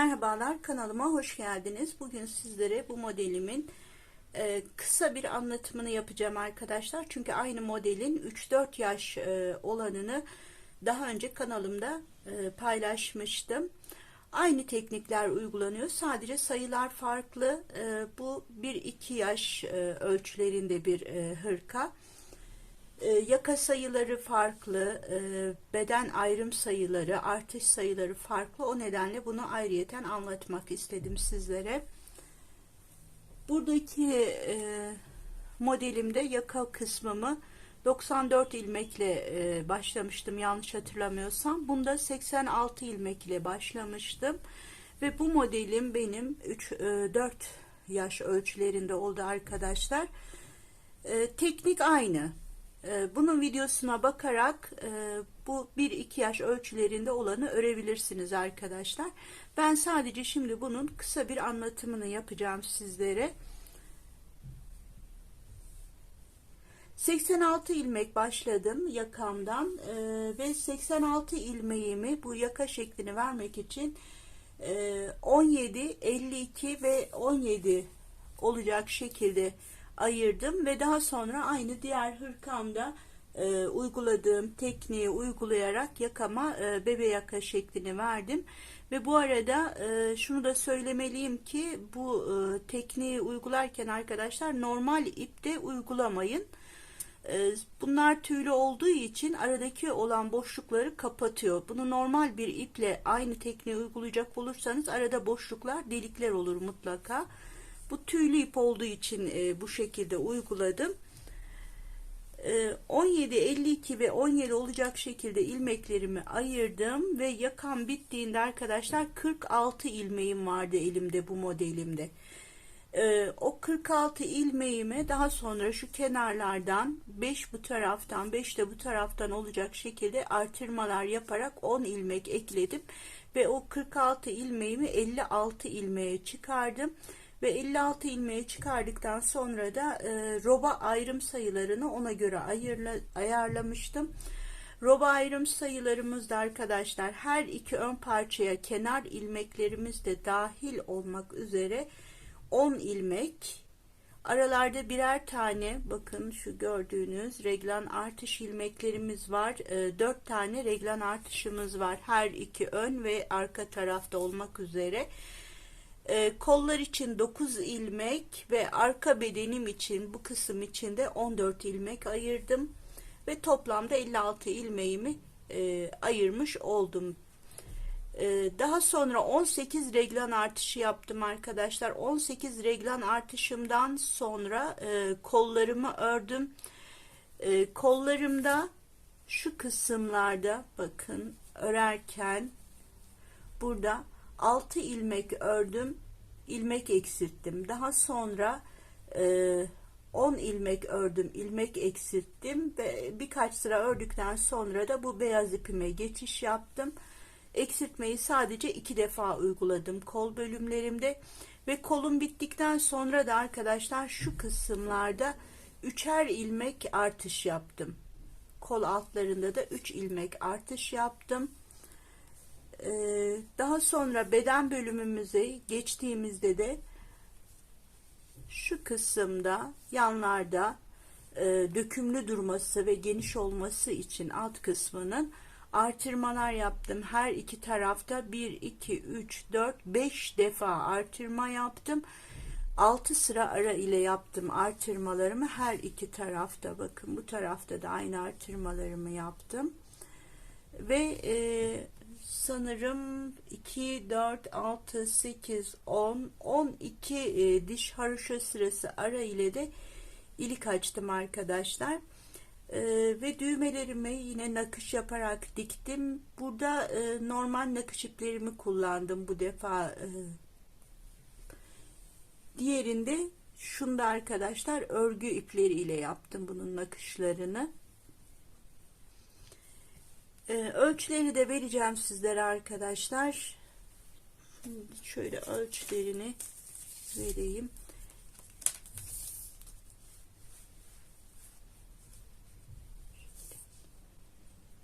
Merhabalar kanalıma hoş geldiniz. Bugün sizlere bu modelimin e, kısa bir anlatımını yapacağım arkadaşlar. Çünkü aynı modelin 3-4 yaş e, olanını daha önce kanalımda e, paylaşmıştım. Aynı teknikler uygulanıyor. Sadece sayılar farklı. Bu 1-2 yaş ölçülerinde bir hırka. E, yaka sayıları farklı, e, beden ayrım sayıları, artış sayıları farklı. O nedenle bunu ayrıyeten anlatmak istedim sizlere. Buradaki e, modelimde yaka kısmımı 94 ilmekle e, başlamıştım yanlış hatırlamıyorsam. Bunda 86 ilmek ile başlamıştım. Ve bu modelim benim 3 4 yaş ölçülerinde oldu arkadaşlar. E, teknik aynı. Ee, bunun videosuna bakarak e, bu 1-2 yaş ölçülerinde olanı örebilirsiniz arkadaşlar. Ben sadece şimdi bunun kısa bir anlatımını yapacağım sizlere. 86 ilmek başladım yakamdan e, ve 86 ilmeğimi bu yaka şeklini vermek için 17, 52 ve 17 olacak şekilde ayırdım ve daha sonra aynı diğer hırkamda e, uyguladığım tekniği uygulayarak yakama e, bebe yaka şeklini verdim. Ve bu arada e, şunu da söylemeliyim ki bu e, tekniği uygularken arkadaşlar normal ipte uygulamayın. E, bunlar tüylü olduğu için aradaki olan boşlukları kapatıyor. Bunu normal bir iple aynı tekniği uygulayacak olursanız arada boşluklar delikler olur mutlaka. Bu tüylü ip olduğu için e, bu şekilde uyguladım. E, 17, 52 ve 17 olacak şekilde ilmeklerimi ayırdım ve yakan bittiğinde arkadaşlar 46 ilmeğim vardı elimde bu modelimde. E, o 46 ilmeğimi daha sonra şu kenarlardan 5 bu taraftan 5 de bu taraftan olacak şekilde artırmalar yaparak 10 ilmek ekledim ve o 46 ilmeğimi 56 ilmeğe çıkardım ve 56 ilmeği çıkardıktan sonra da e, roba ayrım sayılarını ona göre ayırla, ayarlamıştım. Roba ayrım sayılarımız da arkadaşlar her iki ön parçaya kenar ilmeklerimiz de dahil olmak üzere 10 ilmek. Aralarda birer tane bakın şu gördüğünüz reglan artış ilmeklerimiz var. E, 4 tane reglan artışımız var. Her iki ön ve arka tarafta olmak üzere e, kollar için 9 ilmek ve arka bedenim için bu kısım için de 14 ilmek ayırdım. Ve toplamda 56 ilmeğimi e, ayırmış oldum. E, daha sonra 18 reglan artışı yaptım arkadaşlar. 18 reglan artışımdan sonra e, kollarımı ördüm. E, kollarımda şu kısımlarda bakın örerken burada 6 ilmek ördüm ilmek eksilttim. Daha sonra e, 10 ilmek ördüm ilmek eksilttim ve birkaç sıra ördükten sonra da bu beyaz ipime geçiş yaptım. Eksiltmeyi sadece iki defa uyguladım kol bölümlerimde ve kolum bittikten sonra da arkadaşlar şu kısımlarda üçer ilmek artış yaptım. Kol altlarında da 3 ilmek artış yaptım daha sonra beden bölümümüze geçtiğimizde de şu kısımda yanlarda e, dökümlü durması ve geniş olması için alt kısmının artırmalar yaptım. Her iki tarafta 1, 2, 3, 4, 5 defa artırma yaptım. 6 sıra ara ile yaptım artırmalarımı her iki tarafta bakın bu tarafta da aynı artırmalarımı yaptım ve e, sanırım 2, 4, 6, 8, 10, 12 e, diş haroşa sırası ara ile de ilik açtım arkadaşlar. E, ve düğmelerimi yine nakış yaparak diktim. Burada e, normal nakış iplerimi kullandım bu defa. E, diğerinde şunda arkadaşlar örgü ipleri ile yaptım bunun nakışlarını. Ee, ölçüleri de vereceğim sizlere arkadaşlar. Şimdi şöyle ölçülerini vereyim.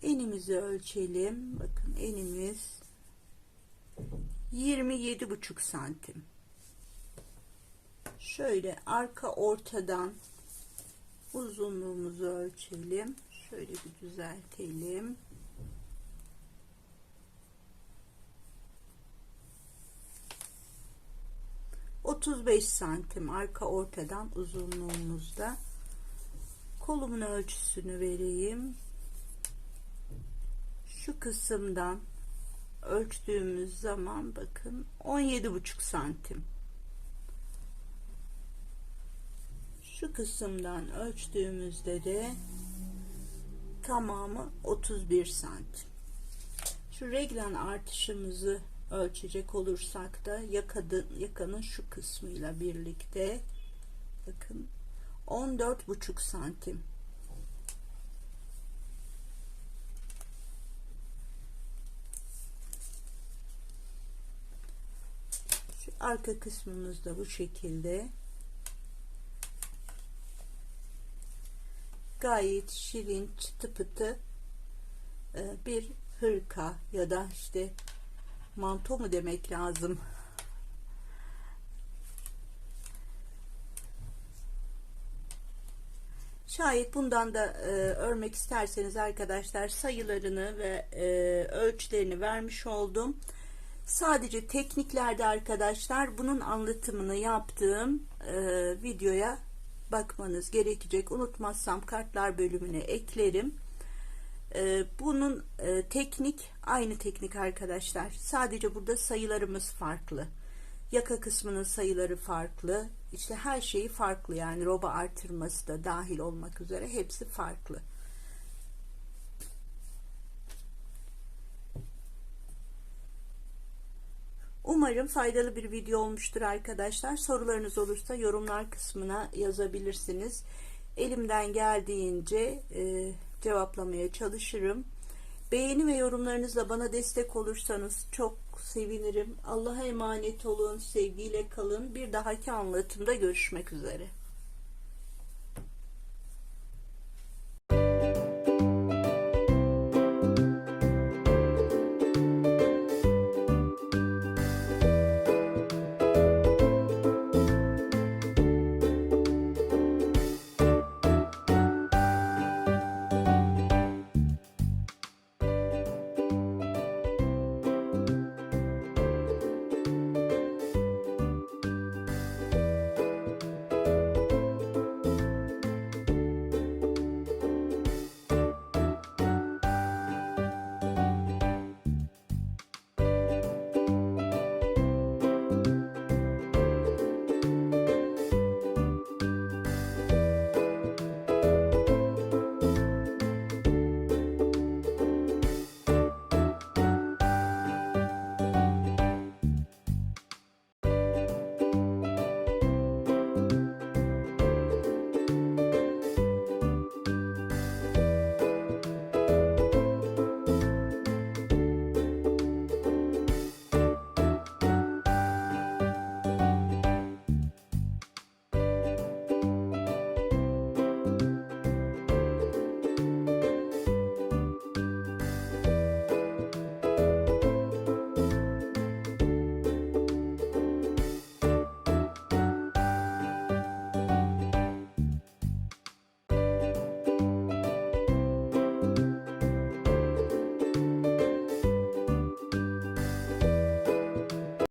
Enimizi ölçelim. Bakın enimiz 27,5 santim. Şöyle arka ortadan uzunluğumuzu ölçelim. Şöyle bir düzeltelim. Otuz beş santim arka ortadan uzunluğumuzda. Kolumun ölçüsünü vereyim. Şu kısımdan ölçtüğümüz zaman bakın 17,5 santim. Şu kısımdan ölçtüğümüzde de tamamı 31 santim. Şu reglan artışımızı ölçecek olursak da yakadın, yakanın şu kısmıyla birlikte bakın 14,5 santim. Şu arka kısmımız da bu şekilde. Gayet şirin çıtı pıtı e, bir hırka ya da işte manto mu demek lazım. Şayet bundan da e, örmek isterseniz arkadaşlar sayılarını ve e, ölçülerini vermiş oldum. Sadece tekniklerde arkadaşlar bunun anlatımını yaptığım e, videoya bakmanız gerekecek. Unutmazsam kartlar bölümüne eklerim. E, bunun e, teknik aynı teknik arkadaşlar. Sadece burada sayılarımız farklı. Yaka kısmının sayıları farklı. İşte her şeyi farklı yani roba artırması da dahil olmak üzere hepsi farklı. Umarım faydalı bir video olmuştur arkadaşlar. Sorularınız olursa yorumlar kısmına yazabilirsiniz. Elimden geldiğince e, cevaplamaya çalışırım. Beğeni ve yorumlarınızla bana destek olursanız çok sevinirim. Allah'a emanet olun, sevgiyle kalın. Bir dahaki anlatımda görüşmek üzere.